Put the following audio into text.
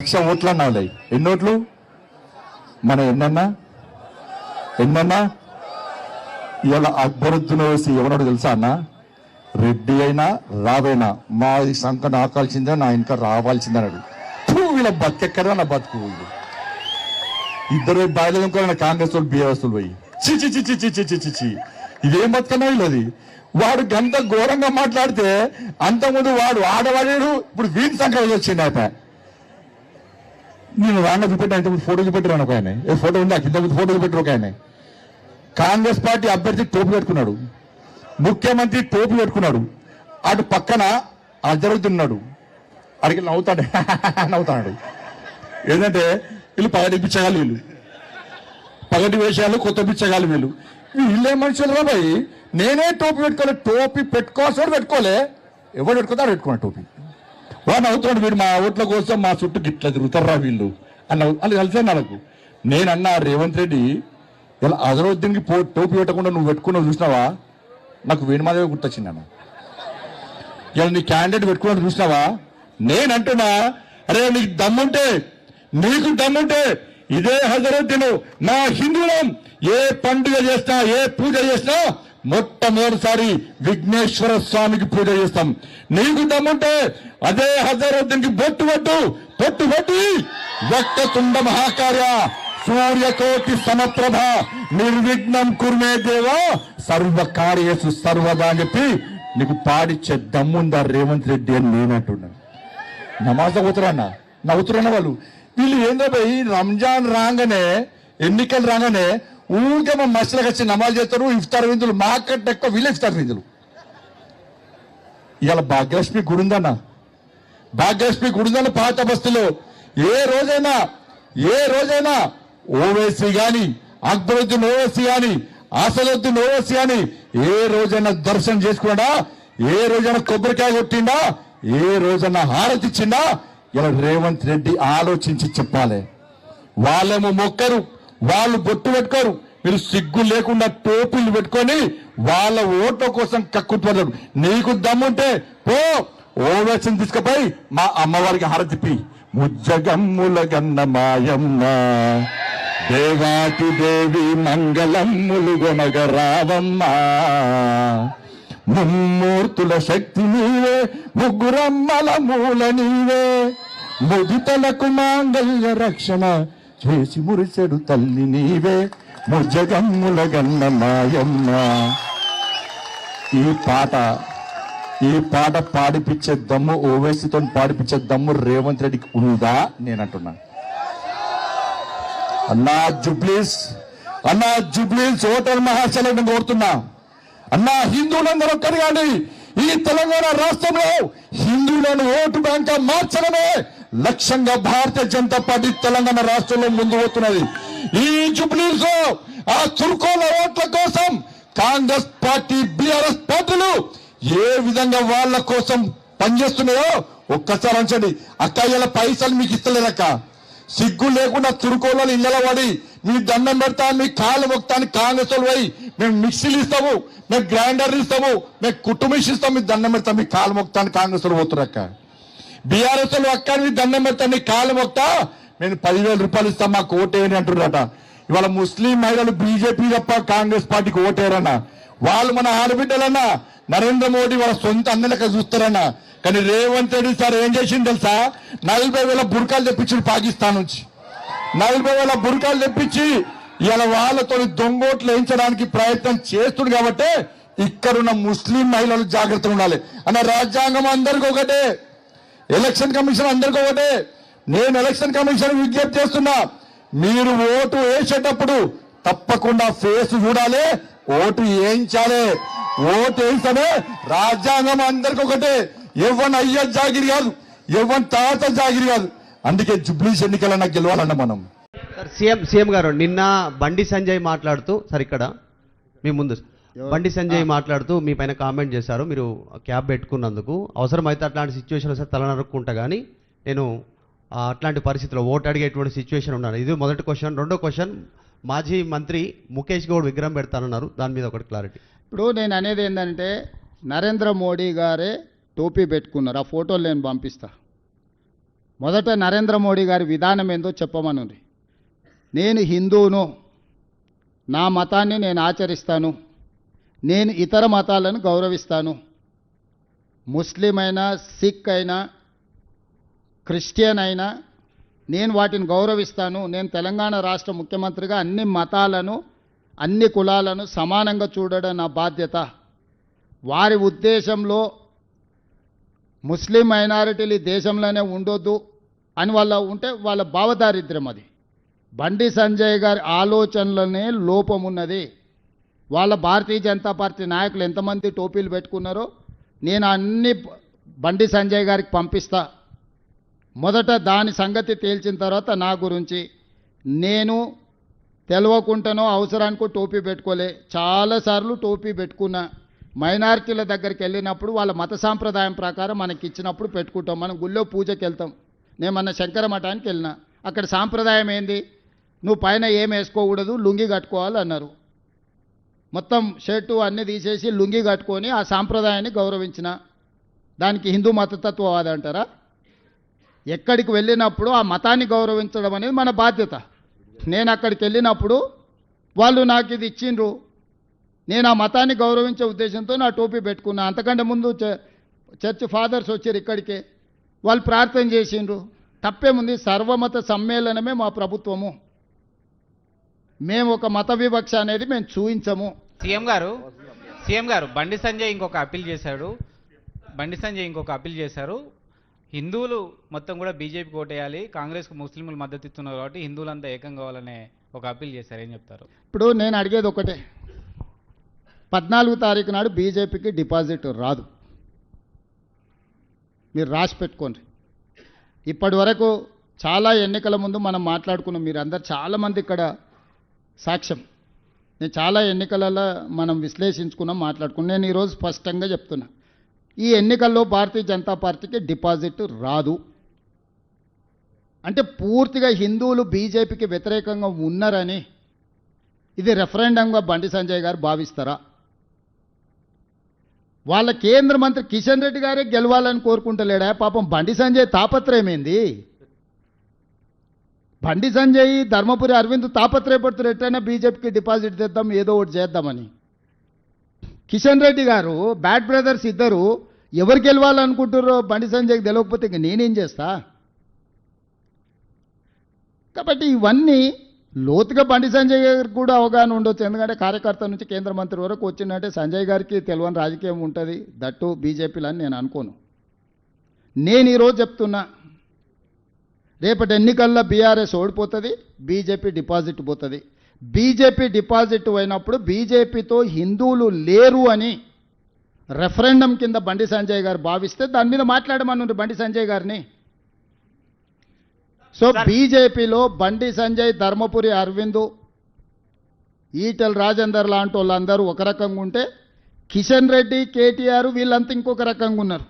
లక్ష ఓట్లు అన్నా ఎన్నోట్లు మన ఎన్నన్నా? ఎన్నన్నా? ఇవాళ అక్బరుద్దీన్ వేసి ఎవరో తెలుసా అన్న? రెడ్డి అయినా రావైనా మా సంక నాకాల్సిందే నా ఇంకా రావాల్సిందన్నాడు వీళ్ళ బతికెక్కడా నా బతుకు? ఇద్దరు బాధ్యత కూడా కాంగ్రెస్ వాళ్ళు బీఆర్ఎస్ పోయి. చి చి చి చి చి చి చి ఇదేం బతుకన్నా వీళ్ళది? వాడు గంత ఘోరంగా మాట్లాడితే అంతకుముందు వాడు ఆడవాడాడు ఇప్పుడు వీటి సంఖ్య వచ్చింది అయితే నేను రాంగ చూపెట్టాను ఇంత ఫోటో చూపెట్టాను ఒక ఆయన. ఏ ఫోటో ఉంది? కింద ముందు ఫోటో చూపెట్టారు ఒక ఆయన. కాంగ్రెస్ పార్టీ అభ్యర్థి టోపీ పెట్టుకున్నాడు ముఖ్యమంత్రి టోపీ పెట్టుకున్నాడు అటు పక్కన అజరుతున్నాడు అడిగి నవ్వుతాడు. నవ్వుతాడు. ఏంటంటే వీళ్ళు పగటి పిచ్చగాళ్ళు వీళ్ళు. పగటి వేషాలు కొత్త పిచ్చగాళ్ళు వీళ్ళు. వీళ్ళే మనుషులు రా నేనే టోపీ పెట్టుకోలే టోపీ పెట్టుకోవాల్సిన పెట్టుకోలే. ఎవరు పెట్టుకుంటారు పెట్టుకున్నా టోపీ. వాడు అవుతున్నాడు వీడు మా ఓట్ల కోసం మా చుట్టూ గిట్ల తిరుగుతారా వీళ్ళు. అన్న అని కలిసే నాకు నేను అన్న రేవంత్ రెడ్డి ఇలా అజరుద్దీన్కి పో టోపీ పెట్టకుండా నువ్వు పెట్టుకున్నావు చూసినావా? నాకు వేణుమాదేవి గుర్తొచ్చింది అన్న ఇలా నీ క్యాండిడేట్ పెట్టుకున్నాడు చూసినావా? నేను అంటున్నా అరే నీకు దమ్ముంటే నీకు దమ్ముంటే ఇదే హజరద్దీన్. నా హిందువులం ఏ పండుగ చేసినా ఏ పూజ చేసినా మొట్టమొదటిసారి విఘ్నేశ్వర స్వామికి పూజ చేస్తాం. నీకు దమ్ముంటే అదే హజరద్దీన్ బొట్టు పట్టు పొట్టు పట్టి వక్తుండ మహాకార్య సూర్యకోటి సమప్రభ నిర్విఘ్నం కుర్మే దేవా సర్వ కార్యసు సర్వదా అని చెప్పి నీకు పాడిచ్చే దమ్ముందా రేవంత్ రెడ్డి అని నేనంటున్నాను. నమాజ నమాజ్ అవుతారన్న వాళ్ళు వీళ్ళు ఏందో పోయి రంజాన్ రాగానే ఎన్నికలు రాగానే ఊరికే మా మసలకు వచ్చి నమాజ్ చేస్తారు ఇఫ్తార్ విందులు మాకంటే ఎక్కువ వీళ్ళు ఇఫ్తార్ విందులు. ఇవాళ భాగ్యలక్ష్మి గుడి ఉందన్న. భాగ్యలక్ష్మి గుడి ఉందన్న పాత బస్తులో. ఏ రోజైనా ఏ రోజైనా ఓవేసీ గాని అక్బరుద్దీన్ ఓవేసీ గాని అసలుద్దీన్ ఓవేసీ గాని ఏ రోజైనా దర్శనం చేసుకున్నాడా? ఏ రోజైనా కొబ్బరికాయ కొట్టిండా? ఏ రోజైనా హారతి ఇచ్చిండా? ఇలా రేవంత్ రెడ్డి ఆలోచించి చెప్పాలి. వాళ్ళేమో మొక్కరు వాళ్ళు బొట్టు పెట్టుకోరు. మీరు సిగ్గు లేకుండా టోపీలు పెట్టుకొని వాళ్ళ ఓట్ల కోసం కక్కుతున్నారు నీకు దమ్ముంటే పో ఓవేసం తీసుకుపోయి మా అమ్మవారికి హారతిప్పి ముజ్జగమ్ముల గన్న మాయమ్మ దేవాతి దేవి మంగళమ్ములు గొనగ రావమ్మా. ముమ్మూర్తుల శక్తి నీవే ముగ్గురమ్మల మూల నీవే. ముదితలకు మాంగళ్య రక్షణ చేసి మురిసెడు తల్లి నీవే. ముజగమ్ముల గన్న మాయమ్మ. ఈ పాట ఈ పాట పాడిపించే దమ్ము ఓవేసితో పాడిపించే దమ్ము రేవంత్ రెడ్డికి ఉందా? నేను అంటున్నా అన్నా జుబ్లీస్ అన్నా జుబ్లీస్ హోటల్ మహాశలను కోరుతున్నా. అన్నా హిందువులందరూ ఒక్కరు ఈ తెలంగాణ రాష్ట్రంలో హిందువులను ఓటు బ్యాంక్ మార్చడమే లక్ష్యంగా భారతీయ జనతా పార్టీ తెలంగాణ రాష్ట్రంలో ముందు పోతున్నది. ఈ జుబ్లీస్ ఆ చురుకోల ఓట్ల కోసం కాంగ్రెస్ పార్టీ బిఆర్ఎస్ పార్టీలు ఏ విధంగా వాళ్ళ కోసం పనిచేస్తున్నాయో ఒక్కసారి అంచండి. అక్క ఇలా పైసలు మీకు ఇస్తలేదక్క. సిగ్గు లేకుండా తురుకోళ్ళని ఇళ్ళ పడి మీ దండం పెడతా మీ కాళ్ళు మొక్తాని కాంగ్రెస్ వాళ్ళు పోయి మేము మిక్సీలు ఇస్తాము మేము గ్రైండర్లు ఇస్తాము మేము కుటుంబిష్ ఇస్తాం మీ దండం పెడతాం మీ కాళ్ళు మొక్తాని కాంగ్రెస్ వాళ్ళు పోతున్నారు అక్క. బీఆర్ఎస్ వాళ్ళు అక్క మీ దండం పెడతా మీ కాళ్ళు మొక్తా నేను పదివేల రూపాయలు ఇస్తాం మాకు ఓటేయని అంటున్నారట. ఇవాళ ముస్లిం మహిళలు బీజేపీ తప్ప కాంగ్రెస్ పార్టీకి ఓటేయరన్న వాళ్ళు మన ఆడబిడ్డలన్నా. నరేంద్ర మోడీ వాళ్ళ సొంత అన్నలక చూస్తారన్న. కానీ రేవంత్ రెడ్డి సార్ ఏం చేసింది తెలుసా? నలభై వేల బుర్కాలు తెప్పించాడు పాకిస్తాన్ నుంచి. నలభై వేల బుర్కాలు తెప్పించి ఇలా వాళ్ళతో దొంగోట్లు వేయించడానికి ప్రయత్నం చేస్తుంది కాబట్టి ఇక్కడున్న ముస్లిం మహిళలు జాగ్రత్తగా ఉండాలి. అన్న రాజ్యాంగం అందరికి ఒకటే. ఎలక్షన్ కమిషన్ అందరికి ఒకటే. నేను ఎలక్షన్ కమిషన్ విజ్ఞప్తి చేస్తున్నా మీరు ఓటు వేసేటప్పుడు తప్పకుండా ఫేస్ చూడాలి ఓటు వేయించాలి. ఓటు వేయిస్తేనే రాజ్యాంగం అందరికి ఒకటే. ఎవరి అయ్య జాగిరి కాదు ఎవరి తాత జాగిరి కాదు. అందుకే జుబ్లీస్ ఎన్నికలన్నా గెలవాలన్న మనం. సార్ సీఎం సీఎం గారు నిన్న బండి సంజయ్ మాట్లాడుతూ సార్ ఇక్కడ మీ ముందు బండి సంజయ్ మాట్లాడుతూ మీ పైన కామెంట్ చేశారు. మీరు క్యాబ్ పెట్టుకున్నందుకు. అవసరమైతే అట్లాంటి సిచ్యువేషన్ వస్తే తల నరుక్కుంటా కానీ నేను అట్లాంటి పరిస్థితిలో ఓటు అడిగేటువంటి సిచ్యువేషన్ ఉన్నాను. ఇది మొదటి క్వశ్చన్ రెండో క్వశ్చన్ మాజీ మంత్రి ముఖేష్ గౌడ్ విగ్రహం పెడతానన్నారు. దాని మీద ఒకటి క్లారిటీ ఇప్పుడు నేను అనేది ఏంటంటే నరేంద్ర మోడీ గారే టోపీ పెట్టుకున్నారు. ఆ ఫోటోలు నేను పంపిస్తా. మొదట నరేంద్ర మోడీ గారి విధానం ఏందో చెప్పమనుంది. నేను హిందువును నా మతాన్ని నేను ఆచరిస్తాను నేను ఇతర మతాలను గౌరవిస్తాను. ముస్లిం అయినా సిక్ అయినా క్రిస్టియన్ అయినా నేను వాటిని గౌరవిస్తాను. నేను తెలంగాణ రాష్ట్ర ముఖ్యమంత్రిగా అన్ని మతాలను అన్ని కులాలను సమానంగా చూడడం నా బాధ్యత. వారి ఉద్దేశంలో ముస్లిం మైనారిటీలు ఈ దేశంలోనే ఉండొద్దు అని వాళ్ళ ఉంటే వాళ్ళ భావదారిద్ర్యం అది. బండి సంజయ్ గారి ఆలోచనలోనే లోపం ఉన్నది. వాళ్ళ భారతీయ జనతా పార్టీ నాయకులు ఎంతమంది టోపీలు పెట్టుకున్నారో నేను అన్ని బండి సంజయ్ గారికి పంపిస్తా. మొదట దాని సంగతి తేల్చిన తర్వాత నా గురించి. నేను తెలవకుండానో అవసరానికి టోపీ పెట్టుకోలే. చాలాసార్లు టోపీ పెట్టుకున్నా. మైనారిటీల దగ్గరికి వెళ్ళినప్పుడు వాళ్ళ మత సాంప్రదాయం ప్రకారం మనకి ఇచ్చినప్పుడు పెట్టుకుంటాం. మనం గుళ్ళో పూజకి వెళ్తాం. నేను మన శంకర మఠానికి వెళ్ళిన. అక్కడ సాంప్రదాయం ఏంది? నువ్వు పైన ఏం వేసుకోకూడదు లుంగి కట్టుకోవాలి అన్నారు. మొత్తం షర్టు అన్నీ తీసేసి లుంగి కట్టుకొని ఆ సాంప్రదాయాన్ని గౌరవించిన. దానికి హిందూ మతతత్వవాది అంటారా? ఎక్కడికి వెళ్ళినప్పుడు ఆ మతాన్ని గౌరవించడం అనేది మన బాధ్యత. నేను అక్కడికి వెళ్ళినప్పుడు వాళ్ళు నాకు ఇది ఇచ్చిండ్రు. నేను ఆ మతాన్ని గౌరవించే ఉద్దేశంతో నా టోపీ పెట్టుకున్నా. అంతకంటే ముందు చర్చ్ ఫాదర్స్ వచ్చారు ఇక్కడికే. వాళ్ళు ప్రార్థన చేసిండ్రు. తప్పేముంది? సర్వమత సమ్మేళనమే మా ప్రభుత్వము. మేము ఒక మత వివక్ష అనేది మేము చూయించము. సీఎం గారు సీఎం గారు బండి సంజయ్ ఇంకొక అప్పీల్ చేశాడు. బండి సంజయ్ ఇంకొక అప్పీల్ చేశారు. హిందువులు మొత్తం కూడా బీజేపీకి ఓటేయాలి కాంగ్రెస్కు ముస్లింలు మద్దతు ఇస్తున్నారు కాబట్టి హిందువులంతా ఏకం కావాలనే ఒక అప్పీల్ చేశారు. ఏం చెప్తారు? ఇప్పుడు నేను అడిగేది ఒకటే. పద్నాలుగు తారీఖు నాడు బీజేపీకి డిపాజిట్ రాదు. మీరు రాసి పెట్టుకోండి. ఇప్పటి వరకు చాలా ఎన్నికల ముందు మనం మాట్లాడుకున్నాం. మీరు చాలామంది ఇక్కడ సాక్ష్యం. నేను చాలా ఎన్నికలలో మనం విశ్లేషించుకున్నాం మాట్లాడుకున్నాం. నేను ఈరోజు స్పష్టంగా చెప్తున్నా. ఈ ఎన్నికల్లో భారతీయ జనతా పార్టీకి డిపాజిట్ రాదు. అంటే పూర్తిగా హిందువులు బీజేపీకి వ్యతిరేకంగా ఉన్నారని ఇది రెఫరెండంగా బండి సంజయ్ గారు భావిస్తారా? వాళ్ళ కేంద్ర మంత్రి కిషన్ రెడ్డి గారే గెలవాలని కోరుకుంటలేడా? పాపం బండి సంజయ్ తాపత్రయమేంది. బండి సంజయ్ ధర్మపురి అరవింద్ తాపత్రయపడుతున్నారు. ఎట్లయినా బీజేపీకి డిపాజిట్ తెద్దాం ఏదో ఒకటి చేద్దామని. కిషన్ రెడ్డి గారు బ్యాడ్ బ్రదర్స్ ఇద్దరు ఎవరు గెలవాలనుకుంటారో బండి సంజయ్కి తెలియకపోతే ఇంక నేనేం చేస్తా? కాబట్టి ఇవన్నీ లోతుగా బండి సంజయ్ గారికి కూడా అవగాహన ఉండొచ్చు. ఎందుకంటే కార్యకర్త నుంచి కేంద్ర మంత్రి వరకు వచ్చిందంటే సంజయ్ గారికి తెలియని రాజకీయం ఉంటుంది. దట్టు బీజేపీలు అని నేను అనుకోను. నేను ఈరోజు చెప్తున్నా రేపటి ఎన్నికల్లో బీఆర్ఎస్ ఓడిపోతుంది బీజేపీ డిపాజిట్ పోతుంది. బీజేపీ డిపాజిట్ అయినప్పుడు బీజేపీతో హిందువులు లేరు అని రెఫరెండం కింద బండి సంజయ్ గారు భావిస్తే దాని మీద మాట్లాడమన్నారు బండి సంజయ్ గారిని. సో బీజేపీలో బండి సంజయ్ ధర్మపురి అరవింద్ ఈటెల్ రాజేందర్ లాంటి వాళ్ళందరూ ఒక రకంగా ఉంటే కిషన్ రెడ్డి కేటీఆర్ వీళ్ళంతా ఇంకొక రకంగా ఉన్నారు.